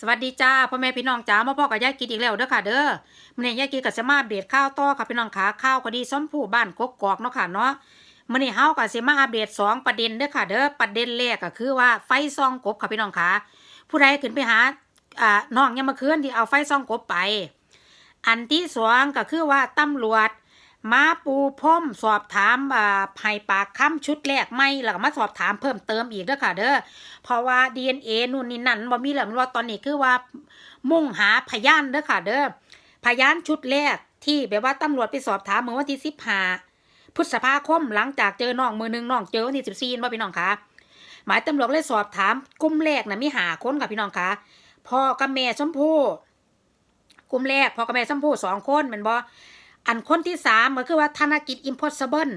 สวัสดีจ้าพ่อแม่พี่น้องจ้ามาพ่อกับยายกินอีกแล้วเด้อค่ะ เด้อมื้อนี้ยายกินกับเสมาอัปเดข้าวต่อค่ะพี่น้องขาข้าวก็ดีส้มผู้บ้านกกอกเนาะค่ะเนาะมื้อนี้เฮาก็สิมาอัปเดสองประเด็นเด้อค่ะ เด้อประเด็นแรกก็คือว่าไฟซองกบค่ะพี่น้องขาผู้ใดขึ้นไปหาอ่าน้องยังมาคืนที่เอาไฟซองกบไป อันที่สองก็คือว่าตำรวจ มาปูพรมสอบถามอ่าให้ปากคำชุดแรกไม่แล้วก็มาสอบถามเพิ่มเติมอีกเด้อค่ะ เด้อเพราะว่า DNA นู่นนี่นั่นบ่มีแล้วมันว่าตอนนี้คือว่า มุ่งหาพยานเด้อค่ะ เด้อพยานชุดแรกที่แบบว่าตำรวจไปสอบถามเมื่อวันที่สิบห้าพฤษภาคมหลังจากเจอน้องมือหนึ่งน้องเจอวันที่สิบสี่ว่าพี่น้องคะหมายตำรวจเลยสอบถามกลุ่มแรกนะมีหาคนกับพี่น้องคะพ่อกับแม่ชมพู่กลุ่มแรกพ่อกับแม่ชมพู่สองคนแมันบ่ อันคนที่สามก็คือว่าธนกิจ impossible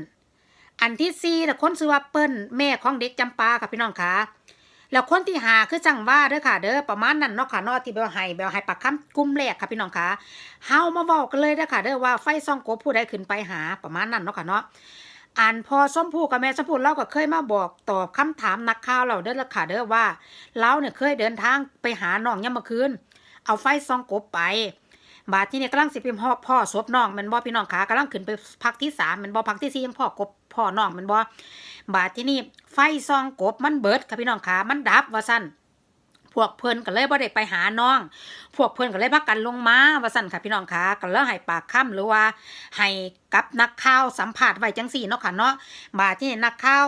อันที่สี่แต่คนชื่อว่าเปิ้ลแม่ของเด็กจำปาค่ะพี่น้องคะแล้วคนที่หาคือจังว่าเด้อค่ะ เด้อประมาณนั้นเนาะค่ะเนาะที่เบลให้เบลให้ปากคำกลุ่มแรกค่ะพี่น้องค่ะเฮามาเว้ากันเลยเด้อค่ะเด้อว่าไฟซ่องโกผู้ใดขึ้นไปหาประมาณนั้นเนาะค่ะเนาะอ่านพอส้มผู้กับแม่ส้มผู้เราก็เคยมาบอกตอบคำถามนักข่าวเราเด้อละค่ะเด้อว่าเราเนี่ยเคยเดินทางไปหาน้องยามเมื่อคืนเอาไฟซ่องกบไป บาดที่นี่กำลังสิเป็นพ่อพ่อศพน้องมันบ่พี่น้องขากำลังขึ้นไปพักที่สามมันบ่พักที่สี่ยังพ่อกบพ่อน้องมันบ่บาดที่นี่ไฟซองกบมันเบิดค่ะพี่น้องขามันดับว่าสั้นพวกเพิ่นก็เลยบ่ได้ไปหาน้อง พวกเพิ่นก็เลยพักกันลงมาว่าสั้นค่ะพี่น้องขาก็เลยให้ปากค่ำหรือว่าให้กับนักข่าวสัมภาษณ์ไว้จังสี่เนาะค่ะเนาะบาดที่นี่นักข่าว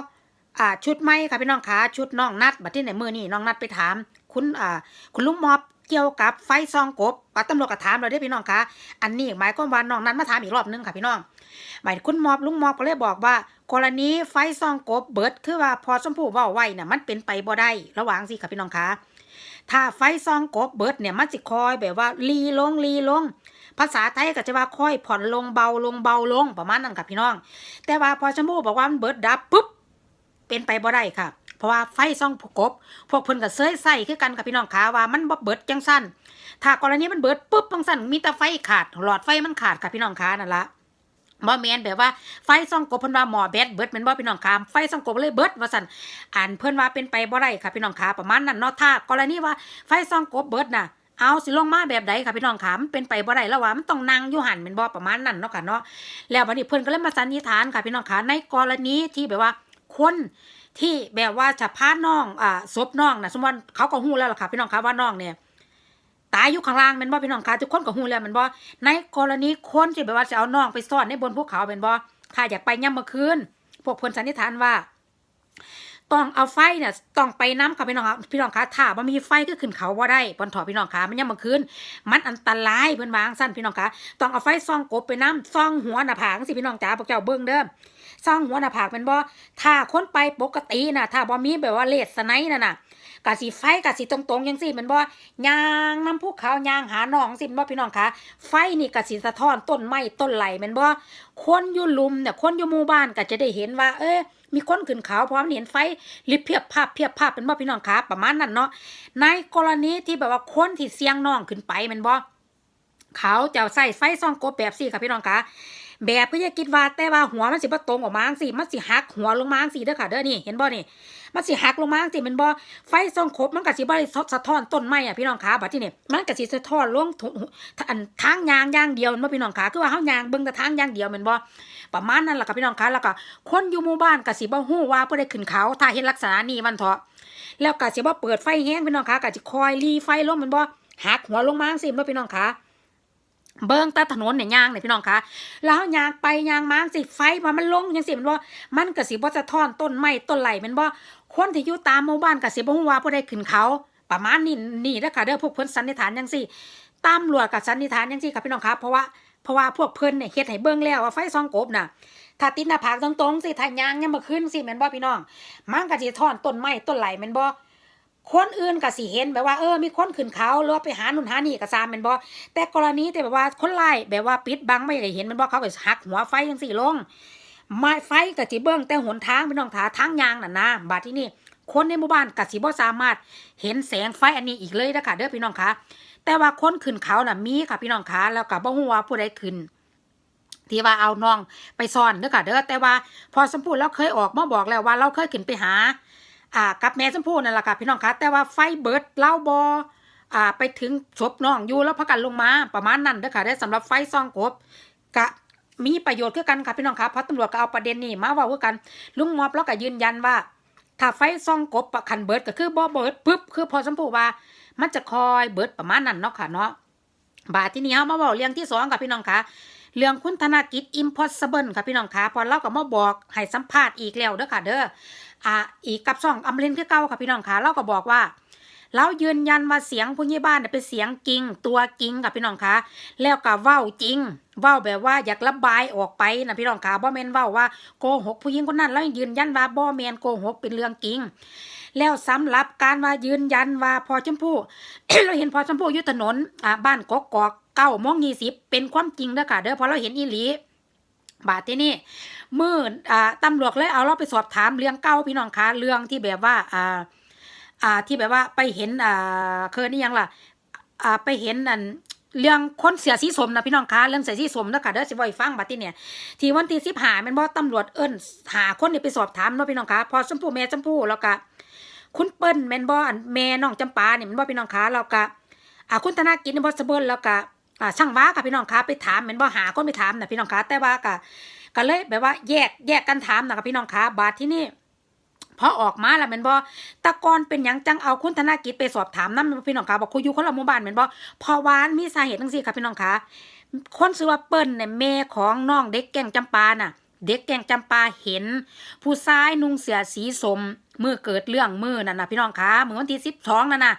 อ่าชุดใหม่ค่ะพี่น้องขาชุดน้องนัดบาดที่ไหนมือนี่น้องนัดไปถาม คุณอ่าคุณลุงมอบ เกี่ยวกับไฟซองกบปัดตำรวจก็ถามเราได้พี่น้องคะอันนี้หมายความว่าน้องนัดมาถามอีกรอบนึงค่ะพี่น้อง หมายคุณมอบลุงมอบก็เลยบอกว่า กรณีไฟซองกบเบิดคือว่าพอชมพู่ว้าไว้น่ะมันเป็นไปบ่ได้ระว่างสิค่ะพี่น้องคะถ้าไฟซองกบเบิดเนี่ยมันสิคอยแบบว่าลีลงลีลง ภาษาไทยก็จะว่าค่อยผ่อนลงเบาลงเบาลงประมาณนั้นค่ะพี่น้อง แต่ว่าพอชมพู่บอกว่ามันเบิดดับปุ๊บเป็นไปบ่ได้ค่ะ เพราะว่าไฟซองกบ พวกเพิ่นก็เซยใส่คือกันค่ะพี่น้องคะว่ามันบ่เบิดจังสั้นถ้ากรณีมันเบิดปุ๊บจังสั้นมีแต่ไฟขาดหลอดไฟมันขาดค่ะพี่น้องคะนั่นละบ่แม่นแบบว่าไฟส่องกบเพิ่นว่าหมอแบตเบิดแม่นบ่พี่น้องคามไฟส่องกบเลยเบิดว่าซั่นอ่านเพิ่นว่าเป็นไปบ่ได้ค่ะพี่น้องขาประมาณนั้นเนาะถ้ากรณีว่าไฟส่องกบเบิดน่ะเอาสิลงมาแบบใดค่ะพี่น้องขามันเป็นไปบ่ได้แล้วว่ามันต้องนั่งอยู่หันแม่นบ่ประมาณนั้นเนาะค่ะเนาะแล้วบัดนี้เพิ่นก็เลยมาสันนิษฐานค่ะพี่น้องขาในกรณีที่แบบว่าคน ที่แบบว่าจะพาน้องอ่าศพน้องนะสมมติว่าเขาก็หู้แล้วล่ะค่ะพี่น้องคะว่าน้องเนี่ยตายอยู่ข้างล่างแม่นบ่พี่น้องคะทุกคนก็หู้แล้วแม่นบ่ในกรณีคนที่แบบว่าจะเอาน้องไปซ่อนในบนภูเขาเป็นบ่ถ้าอยากไปย่ำเมื่อคืนพวกเพิ่นสันนิษฐานว่า ต้องเอาไฟเนี่ยต้องไปน้ำค่ะพี่น้องคะพี่น้องคะถ้าบ่มีไฟก็ขึ้นเขาบ่าได้บนถอพี่น้องคะมันย่ำเมื่อคืนมันอันตรายเพิ่อนวางสั้นพี่น้องคะต้องเอาไฟส่องกบไปน้ำส่องหัวหน้าผากจังซี่พี่น้องจ๋าพวกเจ้าเบิ่งเด้อส่องหัวหน้าผากแม่นบ่ถ้าคนไปปกติน่ะถ้าบ่มีแบบว่าเลสไนนั่นน่ะกะสิไฟกะสิตรงๆจังซี่แม่นบ่ยางน้ำภูเขายางหาหนองสิบ่พี่น้องคะไฟนี่ก็สิสะท้อนต้นไม้ต้นไหลม่นบ่คนอยู่ลุมเนี่ยคนอยู่หมู่บ้านก็จะได้เห็นว่า เอ้ มีคนขึ้นเขาพร้อมเห็นไฟลิบเพียบภาพเพียบภาพเป็นบ่พี่น้องคะประมาณนั้นเนาะในกรณีที่แบบว่าคนที่เสียงน้องขึ้นไปมันบ่เขาจะใส่ไฟซ่องกบแบบสี่ค่ะพี่น้องคะ แบบก็อย่าคิดว่าแต่ว่าหัวมันสิบ่ตรงออกมาจังซี่มันสิหักหัวลงมาจังซี่เด้อค่ะเด้อนี่เห็นบ่นี่มันสิหักลงมาจังซี่แม่นบ่ไฟส่องครบมันก็สิบ่ได้สะท้อนต้นไม้อะพี่น้องขาบัดที่นี่มันก็สิสะท้อนลงถุอันทางยางย่างเดียวม่นบ่พี่น้องขาคือว่าเฮายางเบิ่งแต่ทางยางเดียวม่นบ่ประมาณนั้นล่ะค่ะพี่น้องขาแล้วก็คนอยู่หมู่บ้านก็สิบ่ฮู้ว่าผู้ใดขึ้นเขาถ้าเห็นลักษณะนี้มันเถาะแล้วก็สิบ่เปิดไฟแฮงพี่น้องขาก็สิคอยรีไฟลงม่นบ่หักหัวลงมาจังซี่แม่นบ่พี่น้องขา เบิ่งตาถนนเนี่ยยางเนี่ยพี่น้องคะแล้วยางไปยางมาจังสิไฟว่ามันลงจังซี่แม่นบ่มันก็สิบ่สะท้อนต้นไม้ต้นไหลม่นบ่คนที่อยู่ตามหมู่บ้านก็สิบ่ฮู้ว่าผู้ใดขึ้นเขา ประมาณนี้นี่เด้อค่ะเด้อพวกเพิ่นสันนิษฐานจังซี่ตำรวจก็สันนิษฐานจังซี่ค่ะพี่น้องครับเพราะว่าเพราะว่าพวกเพิ่นเนี่ยเฮ็ดให้เบิ่งแล้วว่าไฟซองกบน่ะถ้าติดหน้าผากตรงๆสิถ้ายางยังมาขึ้นสิแม่นบ่พี่น้องมันก็สิถอนต้นไม้ต้นไหลแม่นบ่ คนอื่นก็สิเห็นแบบว่าเออมีคนขึ้นเขาหรือว่าไปหาหนู่นหานี่ก็ตามแม่นบ่แต่กรณีแต่แบบว่าคนร้ายแบบว่าปิดบังไม่ให้เห็นม่นบ่เขาก็หักหัวไฟจังซี่ลงม้ไฟก็สิเบิ่งแต่หนทางพี่น้องถาทางยางน่ะนะบาดที่นี่คนในหมู่บ้านก็สิบ่สามารถเห็นแสงไฟอันนี้อีกเลยนะคะเด้อพี่น้องคะแต่ว่าคนขึ้นเขาน่ะมีค่ะพี่น้องคะแล้วก็บ่ฮู้ว่าผู้ใดขึ้นที่ว่าเอาน้องไปซ่อนเด้อค่ะเด้อแต่ว่าพอสมพูเราเคยออกมาบอกแล้วว่าเราเคยขึ้นไปหา อ่ากับแม่สมพูนั่นแหละค่ะพี่น้องคะแต่ว่าไฟเบิดเล่าบออ่าไปถึงศพน้องอยู่แล้วพากันลงมาประมาณนั้นเด้อค่ะได้สำหรับไฟซองกบกะมีประโยชน์คือกันค่ะพี่น้องคะเพราะตำรวจก็เอาประเด็นนี้มาว่าคือกัน ลุงมอบแล้วก็ยืนยันว่า ถ้าไฟซองกบอะคันเบิดก็คือบ่เบิดปึ๊บคือพอสมพูว่า มันจะคอยเบิดประมาณนั้นเนาะค่ะเนาะบาทที่นี้เฮามาบอกเรื่องที่สองค่ะพี่น้องคะ เรื่องคุณธนกิจ impossible ค่ะพี่น้องคะพอเราก็มาบอกให้สัมภาษณ์อีกแล้วเด้อค่ะเด้ออ่าอีกกับช่องอมรินคือเก่าค่ะพี่น้องคะเราก็บอกว่าเรายืนยันว่าเสียงผู้ใหญ่บ้านเป็นเสียงจริงตัวจริงค่ะพี่น้องคะแล้วก็เว้าจริงเว้าแบบว่าอยากระบายออกไปนะพี่น้องคะบ่แมนเว้าว่าโกหกผู้หญิงคนนั้นแล้วยืนยันว่าบ่แมนโกหกเป็นเรื่องจริงแล้วสำหรับการว่ายืนยันว่าพอชมพู่เราเห็นพอชมพู่อยู่ถนนอ่าบ้านกกอก เก้าโมงยี่สิบเป็นความจริงเด้อค่ะเด้อเพอเราเห็นอีหลีบาทที่นี่มืดอ่าตำรวจเลยเอาเราไปสอบถามเรื่องเก้าพี่น้องคะเรื่องที่แบบว่าอ่าอ่าที่แบบว่าไปเห็นอ่าเคยนี่ยังล่ะอ่าไปเห็นอันเรื่องคนเสียสีสมนะพี่น้องคะเรื่องเสียสีสมนะค่ะเด้อสิบอยฟังบัดนี้เนี่ยทีวันที่สิบหาแมันบ่ตำรวจเอิ้นหาคนนี่ไปสอบถามเนาะพี่น้องคะพอชมพู่แม่ชมพู่แล้วก็คุณเปิ้ลแมนบ่อันแม่น้องจำปาเนี่ยแม่นบ่พี่น้องคะแล้วก็อ่าคุณธนากิจนี่บ่สเบิ้ลแล้วก็ อ่าช่างว้ากับพี่น้องคะไปถามแม่นบ่หาคนไปถามนะพี่น้องคะแต่ว่าก็ก็เลยแบบว่าแยกแยกกันถามนะครับพี่น้องคะบาดที่นี่พอออกมาแล้วแม่นบ่ตะกอนเป็นหยังจังเอาคุณธนากิจไปสอบถามนำพี่น้องคะบอกคุยอยู่คนละหมู่บ้านแม่นบ่พอวานมีสาเหตุจังซี่ค่ะพี่น้องคะคนชื่อว่าเปิ้ลเนี่ยแม่ของน้องเด็กแก่งจำปาน่ะ เด็กแก่งจำปาเห็น ผู้ชายนุ่งเสื้อสีสมมือเกิดเรื่องมือนั่นนะพี่น้องคะเมื่อวันที่สิบสองนั่นน่ะ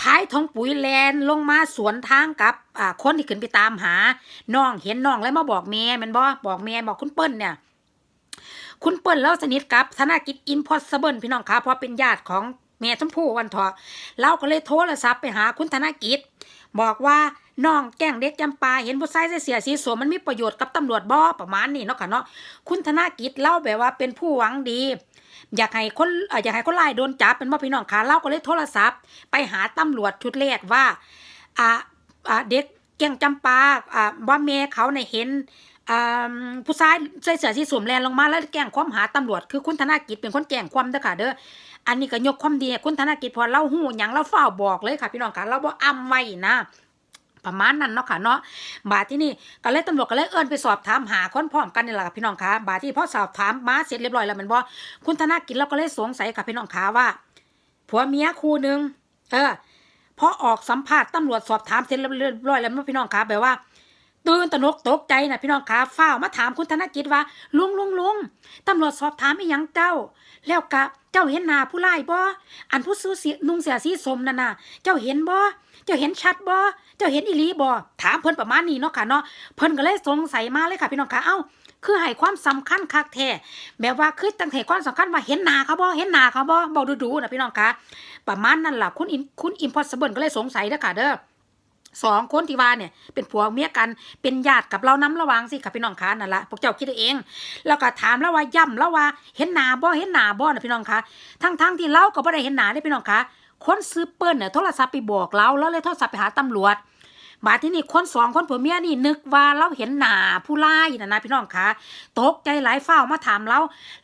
พายทองปุ๋ยแลนลงมาสวนทางกับอ่าคนที่ขึ้นไปตามหาน้องเห็นน้องแล้วมาบอกแม่มันบ่บอกแม่บอกคุณเปิ้ลเนี่ย คุณเปิ้ลแล้วสนิทกับธนากิจอินพอสเบิลพี่น้องคะเพราะเป็นญาติของแม่ชมพู่วันเถาะเราก็เลยโทรศัพท์ไปหาคุณธนากิจ บอกว่าน้องแกล้งเด็กจำปาเห็นผู้ชายเสียสีสวมมันมีประโยชน์กับตำรวจบ่ประมาณนี้เนาะค่ะเนาะคุณธนากิจเล่าแบบว่าเป็นผู้หวังดี อยากให้คนอยากให้คนร้ายโดนจับเป็นว่าพี่น้องคะเล่าก็เลยโทรศัพท์ ไปหาตำรวจชุดแรกว่าอ่าอ่าเด็กแกล้งจำปาอ่าว่าแม่เขาเนี่ยเห็นผู้ชายใส่เสื้อสีสวมแลนลงมาแล้วแกล้งความหาตำรวจคือคุณธนากิจเป็นคนแกล้งความเด้อค่ะเด้ออันนี้ก็ยกความดีคุณธนากิจพอเล่าหูหยังเล่าเฝ้าวบอกเลยค่ะพี่น้องค่ะเราบ่อำไว้นะ ประมาณนั้นเนาะค่ะเนาะบาทที่นี่ก็เลยตำรวจก็เลยเอิ้นไปสอบถามหาคนพร้อมกันนี่แหละค่ะพี่น้องคะบาทที่พอสอบถามมาเสร็จเรียบร้อยแล้วมันบ่คุณธนากินเราก็เลยสงสัยค่ะพี่น้องคะว่าผัวเมียคู่หนึ่งเออพอออกสัมภาษณ์ตำรวจสอบถามเสร็จเรียบร้อยแล้วนบ่พี่น้องคะแปลว่า ตื่นตะนกตกใจนะพี่น้องคะฝ้าวมาถามคุณธนกิจว่า ลุงลุงลุงตำรวจสอบถามอีหยังเจ้า แล้วกะเจ้าเห็นหน้าผู้ร้ายบ่อันผู้ซื้อสีนุ่งเสียสีสมนั่นน่ะ เจ้าเห็นบ่เจ้าเห็นชัดบ่เจ้าเห็นอีหลีบ่ถามเพิ่นประมาณนี้เนาะค่ะเนาะเพิ่นก็เลยสงสัยมาเลยค่ะพี่น้องคะเอ้าคือให้ความสำคัญคักแท้แบบว่าคือตั้งแต่ความสำคัญว่าเห็นหน้าเขาบ่เห็นหน้าเขาบ่บอกดูๆนะพี่น้องคะประมาณนั้นล่ะคุณอินคุณอิมพอสเบิลก็เลยสงสัยเด้อค่ะเด้อ สองคนที่ว่าเนี่ยเป็นผัวเมียกันเป็นญาติกับเราน้ำระวังสิค่ะพี่น้องคะนั่นละพวกเจ้าคิดเอง แล้วก็ถามแล้วว่าย่ำแล้วว่าเห็นหนาบ่เห็นหนาบ่นะพี่น้องคะทั้งทั้งๆที่เราก็บ่ได้เห็นหนาได้พี่น้องคะคนซื้อเปิ้ลเนี่ยโทรศัพท์ไปบอกเราแล้วเลยโทรศัพท์ไปหาตำรวจบาดที่นี่คนสองคนผัวเมียนี่นึกว่าเราเห็นหนาผู้ร้ายนะนะพี่น้องคะตกใจหลายเฝ้ามาถามเรา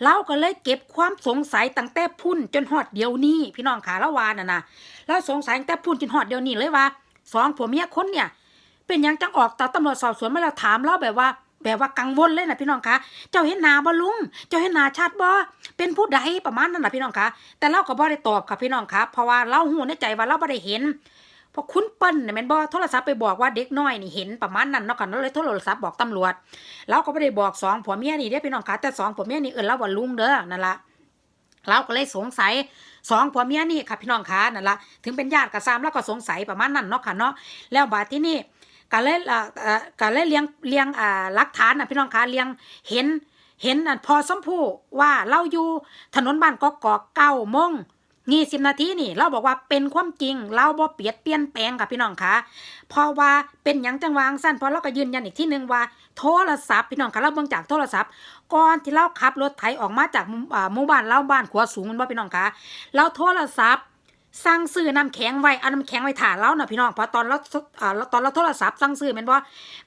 เราก็เลยเก็บความสงสัยตั้งแต่พุ่นจนฮอดเดียวนี้พี่น้องคะแล้ววาน่ะนะเราสงสัยตั้งแต่พุ่นจนฮอดเดียวนี้เลยว่า สองผัวเมียคนเนี่ย เป็นยังจังออกตาตำรวจสอบสวนมาแล้วถามเราแบบว่า แบบว่ากังวลเลยนะพี่น้องคะเจ้าเห็นนาบ่ลุง เจ้าเห็นนาชัดบ่เป็นผู้ใดประมาณนั้นนะพี่น้องคะแต่เราก็บ่ได้ตอบค่ะพี่น้องคะเพราะว่าเราหูในใจว่าเราบ่ได้เห็นเพราะคุณเปิ้ลเนี่ยแม่นบ่โทรศัพท์ไปบอกว่าเด็กน้อยนี่เห็นประมาณนั้นเนาะค่ะเราเลยโทรศัพท์บอกตำรวจเราก็บ่ได้บอกสองผัวเมียนี่เด้พี่น้องคะแต่สองผัวเมียนี่เอิ้นเราว่าลุงเด้อนั่นละเราก็เลยสงสัย สองผัวเมียนี่ค่ะพี่น้องคะนั่นละถึงเป็นญาติกับซามแล้วก็สงสัยประมาณนั้นเนาะค่ะเนาะแล้วบาดที่นี่ก็เลยเอ่อเอ่อก็เลยเลี้ยงเลี้ยงอ่าหลักฐานนะพี่น้องคะเลี้ยงเห็นเห็นพอสมผู้ว่าเล่าอยู่ถนนบ้านกอกกอกเก้าโมง ยี่สิบนาทีนี่ เราบอกว่าเป็นความจริง เราบ่เปลี่ยนเปลี่ยนแปลงค่ะพี่น้องคะเพราะว่าเป็นหยังจังวางสั้นเพราะเราก็ยืนยันอีกที่หนึ่งว่าโทรศัพท์พี่น้องคะเราเบิ่งจากโทรศัพท์ ก่อนที่เราขับรถไถออกมาจากหมู่บ้านเราบ้านขัวสูงมันว่าพี่น้องคะเราโทรศัพท์สั่งซื้อน้ำแข็งไว้เอาน้ำแข็งไว้ถ่าเรานะพี่น้องเพราะตอนเราตอนเราโทรศัพท์สั่งซื้อแมันว่า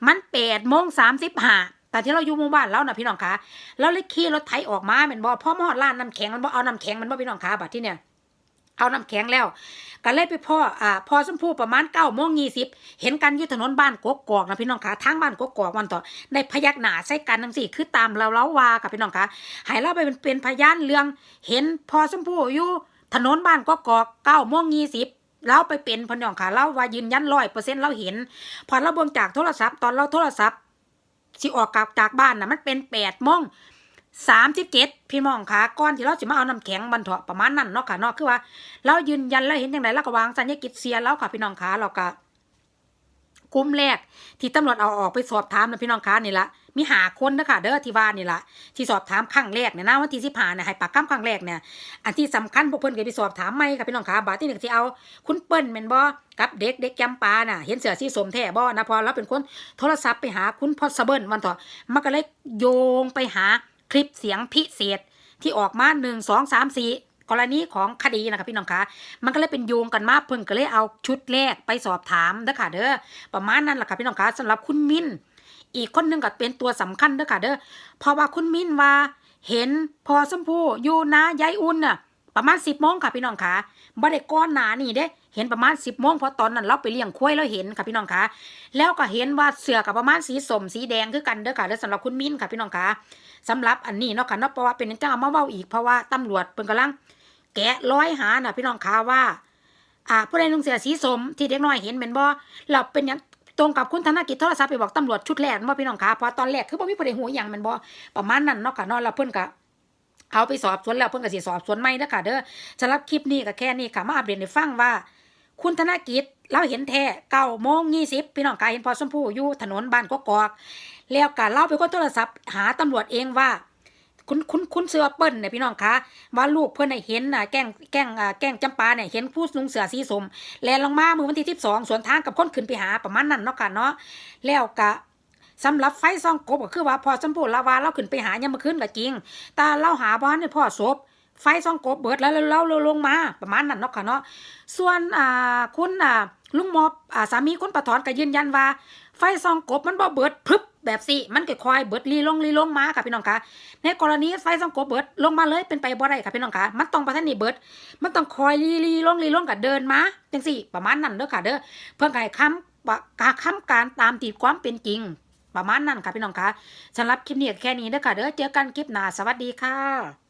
มันแปดโมงสามสิบห้าแต่ที่เราอยู่หมู่บ้านเรานะพี่น้องคะเราเลยขี่รถไถออกมาแมันบ่พ่อมอดร้านน้ำแข็งมันบ่เอาน้ำแข็งมันบ่พี่น้องคะบัดที่เนี่ย เอาน้ำแข็งแล้วก็เลยไปพ่ออ่าพอสมพูประมาณเก้าโมงยี่สิบเห็นกันอยู่ถนนบ้านกกอกนะพี่น้องคะทางบ้านกกอกวันต่อได้พยักหน้าใส่กันทั้งสี่คือตามเราเล้าว่ากับพี่น้องคะให้เราไปเป็นเป็นพยานเรื่อง เห็นพอสมพูอยู่ถนนบ้านกกอกเก้าโมงยี่สิบเราไปเป็นพี่น้องค่ะเราว่ายืนยันร้อยเปอร์เซ็นต์เราเห็น พอเราเบิ่งจากโทรศัพท์ตอนเราโทรศัพท์สิออกกลับจากบ้านน่ะมันเป็นแปดโมง สามสิบเจ็ดพี่น้องค่ะก่อนที่เราจะมาเอาน้ำแข็งบรรเทาะประมาณนั้นเนาะค่ะเนาะคือว่า เรายืนยันแล้วเห็นอย่างไรเราก็วางสัญญากิจเสียแล้วค่ะพี่น้องค่ะเราก็กลุ่มแรก ที่ตำรวจเอาออกไปสอบถามนะพี่น้องคะนี่ละมีหาคนนะคะเด้อที่ว่านี่ละที่สอบถามครั้งแรกเนี่ยนะวันที่สิบห้าเนี่ยให้ปากคำครั้งแรกเนี่ยอันที่สำคัญพวกเพิ่อนก็ไปสอบถามไม่ค่ะพี่น้องคะบาทที่หนึ่งที่เอาคุณเปิ้ลแมนบ่กับเด็กเด็กแกมปาน่ะเห็นเสือสีสมแท้บ่นะพอเราเป็นคนโทรศัพท์ไปหาคุณพอสเบิลวันต่อมันก็เลยโยงไปหา คลิปเสียงพิเศษที่ออกมาหนึ่งสองสามสี่กรณีของคดีนะคะพี่น้องคะมันก็เลยเป็นโยงกันมาเพิ่นก็เลยเอาชุดแรกไปสอบถามเด้อค่ะเด้อประมาณนั้นแหละค่ะพี่น้องคะสำหรับคุณมิ้นอีกคนหนึงก็เป็นตัวสำคัญเด้อค่ะเด้อเพราะว่าคุณมิ้นว่าเห็นพอสมพูอยู่นะยายอุ่นน่ะประมาณสิบโมงค่ะพี่น้องคะบ่ได้ก้อนหนานี่เด้ เห็นประมาณสิบโมงเพราะตอนนั้นเราไปเลี้ยงควายแล้วเห็นค่ะพี่น้องคะแล้วก็เห็นว่าเสือกับประมาณสีสมสีแดงคือกันเด้อค่ะเด้อสำหรับคุณมิ้นค่ะพี่น้องคะ สำหรับอันนี้เนาะค่ะเนาะเพราะว่าเป็นเจ้ามาเว้าอีกเพราะว่าตำรวจเพิ่นกำลัง แกะร้อยหาน่ะพี่น้องคะว่า อ่าผู้ใดนุ่งเสื้อสีสมที่เด็กน้อยเห็นเป็นบ่เราเป็นหยังตรงกับคุณธนกิจโทรศัพท์ไปบอกตำรวจชุดแรกว่าพี่น้องคะเพราะตอนแรกคือบ่มีผู้ใดหูอย่างมันบ่ประมาณนั้นเนาะค่ะเนาะแล้วเพิ่นก็เอาไปสอบสวนแล้วเพิ่นก็สิสอบสวนใหม่เด้อค่ะเด้อสำหรับคลิปนี้ก็แค่นี้ค่ะมาอัปเดตให้ฟังว่า คุณธนกิจ เราเห็นแท้เก้าโมงยี่สิบพี่น้องกายเห็นพอสมพูอยู่ถนนบ้านกกอก แล้วก็เล่าไปก็โทรศัพท์ หาตำรวจเองว่าคุณคุณคุณเสือเปิ้ลเนี่ยพี่น้องคะว่าลูกเพื่อนน่ะเห็นน่ะแกล้งแกล้งแกล้งจำปาเนี่ยเห็นผู้ลุงเสือสีสมแลนลงมาเมื่อวันที่ที่สองสวนทางกับคนขึ้นไปหาประมาณนั้นเนาะค่ะเนาะแล้วก็สำหรับไฟซองกบก็คือว่าพอสมบูรณ์ละวาเราขึ้นไปหายังมาขึ้นก็จริง แต่เราหาบ้านในพ่อศพไฟซองกบเบิดแล้วเราเราลงมาประมาณนั้นเนาะค่ะเนาะส่วนอ่าคุณอ่า ลุงมอบอ่าสามีคุณปะถอนก็ยืนยันว่า ไฟซองกบมันบ่เบิดพึบแบบสิมันก็คอยเบิดลีลงลีลงมาค่ะพี่น้องคะในกรณีไฟซองกบเบิดลงมาเลยเป็นไปบ่ได้ค่ะพี่น้องคะมันต้องประทันนี่เบิด มันต้องคอยลีลีลงลีลงกับเดินมาจังสี่ประมาณนั้นเด้อค่ะเด้อเพื่อให้คำปะกาคำการตามตีความเป็นจริง ประมาณนั้นค่ะพี่น้องคะสำหรับคลิปนี้แค่นี้เด้อค่ะเด้อเจอกันคลิปหน้าสวัสดีค่ะ